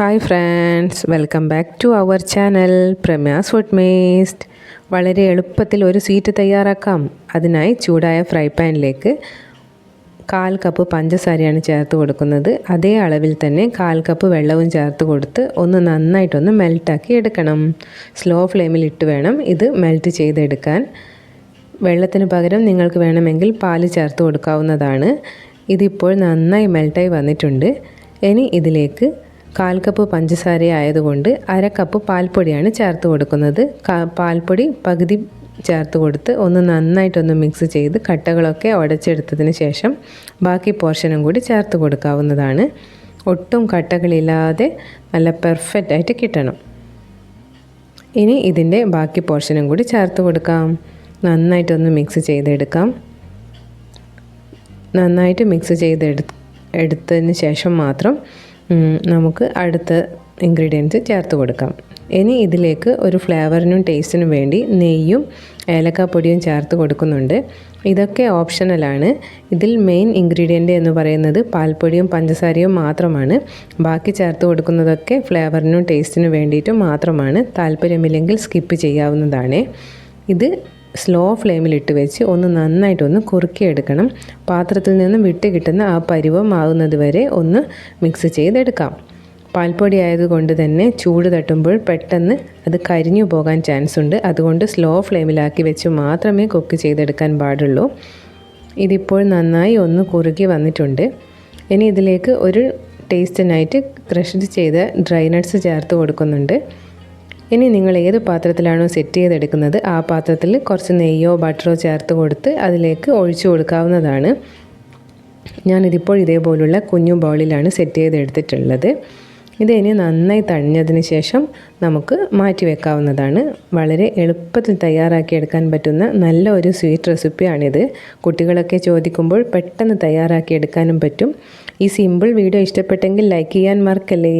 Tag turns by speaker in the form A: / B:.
A: Hi friends welcome back to our channel Pramya's food മേസ്റ്റ് വളരെ എളുപ്പത്തിൽ ഒരു സ്വീറ്റ് തയ്യാറാക്കാം. അതിനായി ചൂടായ ഫ്രൈ പാനിലേക്ക് കാൽ കപ്പ് പഞ്ചസാരയാണ് ചേർത്ത് കൊടുക്കുന്നത്. അതേ അളവിൽ തന്നെ കാൽ കപ്പ് വെള്ളവും ചേർത്ത് കൊടുത്ത് ഒന്ന് നന്നായിട്ടൊന്ന് മെൽറ്റാക്കി എടുക്കണം. സ്ലോ ഫ്ലെയിമിൽ ഇട്ട് വേണം ഇത് മെൽറ്റ് ചെയ്തെടുക്കാൻ. വെള്ളത്തിന് പകരം നിങ്ങൾക്ക് വേണമെങ്കിൽ പാൽ ചേർത്ത് കൊടുക്കാവുന്നതാണ്. ഇതിപ്പോൾ നന്നായി മെൽറ്റായി വന്നിട്ടുണ്ട്. ഇനി ഇതിലേക്ക് കാൽ കപ്പ് പഞ്ചസാര ആയതുകൊണ്ട് അര കപ്പ് പാൽപ്പൊടിയാണ് ചേർത്ത് കൊടുക്കുന്നത്. പാൽപ്പൊടി പകുതി ചേർത്ത് കൊടുത്ത് ഒന്ന് നന്നായിട്ടൊന്ന് മിക്സ് ചെയ്ത് കട്ടകളൊക്കെ ഉടച്ചെടുത്തതിന് ശേഷം ബാക്കി പോർഷനും കൂടി ചേർത്ത് കൊടുക്കാവുന്നതാണ്. ഒട്ടും കട്ടകളില്ലാതെ നല്ല പെർഫെക്റ്റ് ആയിട്ട് കിട്ടണം. ഇനി ഇതിന്റെ ബാക്കി പോർഷനും കൂടി ചേർത്ത് കൊടുക്കാം. നന്നായിട്ടൊന്ന് മിക്സ് ചെയ്തെടുക്കാം. നന്നായിട്ട് മിക്സ് ചെയ്തെടു എടുത്തതിന് ശേഷം മാത്രം നമുക്ക് അടുത്ത ഇൻഗ്രീഡിയൻസ് ചേർത്ത് കൊടുക്കാം. ഇനി ഇതിലേക്ക് ഒരു ഫ്ലേവറിനും ടേസ്റ്റിനും വേണ്ടി നെയ്യും ഏലക്കാപ്പൊടിയും ചേർത്ത് കൊടുക്കുന്നുണ്ട്. ഇതൊക്കെ ഓപ്ഷണലാണ് ഇതിൽ മെയിൻ ഇൻഗ്രീഡിയന്റ് എന്ന് പറയുന്നത് പാൽപ്പൊടിയും പഞ്ചസാരയും മാത്രമാണ്. ബാക്കി ചേർത്ത് കൊടുക്കുന്നതൊക്കെ ഫ്ലേവറിനും ടേസ്റ്റിനും വേണ്ടിയിട്ട് മാത്രമാണ്. താല്പര്യമില്ലെങ്കിൽ സ്കിപ്പ് ചെയ്യാവുന്നതാണ്. ഇത് സ്ലോ ഫ്ലെയിമിലിട്ട് വെച്ച് ഒന്ന് നന്നായിട്ടൊന്ന് കുറുക്കിയെടുക്കണം. പാത്രത്തിൽ നിന്ന് വിട്ട് കിട്ടുന്ന ആ പരുവമാകുന്നത് വരെ ഒന്ന് മിക്സ് ചെയ്തെടുക്കാം. പാൽപ്പൊടി ആയതുകൊണ്ട് തന്നെ ചൂട് തട്ടുമ്പോൾ പെട്ടെന്ന് അത് കരിഞ്ഞു പോകാൻ ചാൻസ് ഉണ്ട്. അതുകൊണ്ട് സ്ലോ ഫ്ലെയിമിലാക്കി വെച്ച് മാത്രമേ കുക്ക് ചെയ്തെടുക്കാൻ പാടുള്ളൂ. ഇതിപ്പോൾ നന്നായി ഒന്ന് കുറുകി വന്നിട്ടുണ്ട്. ഇനി ഇതിലേക്ക് ഒരു ടേസ്റ്റിനായിട്ട് ക്രഷ്ഡ് ചെയ്ത ഡ്രൈ നട്ട്സ് ചേർത്ത് കൊടുക്കുന്നുണ്ട്. ഇനി നിങ്ങൾ ഏത് പാത്രത്തിലാണോ സെറ്റ് ചെയ്തെടുക്കുന്നത് ആ പാത്രത്തിൽ കുറച്ച് നെയ്യോ ബട്ടറോ ചേർത്ത് കൊടുത്ത് അതിലേക്ക് ഒഴിച്ചു കൊടുക്കാവുന്നതാണ്. ഞാനിതിപ്പോൾ ഇതേപോലുള്ള കുഞ്ഞു ബൗളിലാണ് സെറ്റ് ചെയ്തെടുത്തിട്ടുള്ളത്. ഇത് ഇനി നന്നായി തഴഞ്ഞതിന് ശേഷം നമുക്ക് മാറ്റി വെക്കാവുന്നതാണ്. വളരെ എളുപ്പത്തിൽ തയ്യാറാക്കിയെടുക്കാൻ പറ്റുന്ന നല്ല ഒരു സ്വീറ്റ് റെസിപ്പിയാണിത്. കുട്ടികളൊക്കെ ചോദിക്കുമ്പോൾ പെട്ടെന്ന് തയ്യാറാക്കിയെടുക്കാനും പറ്റും. ഈ സിമ്പിൾ വീഡിയോ ഇഷ്ടപ്പെട്ടെങ്കിൽ ലൈക്ക് ചെയ്യാൻ മറക്കല്ലേ?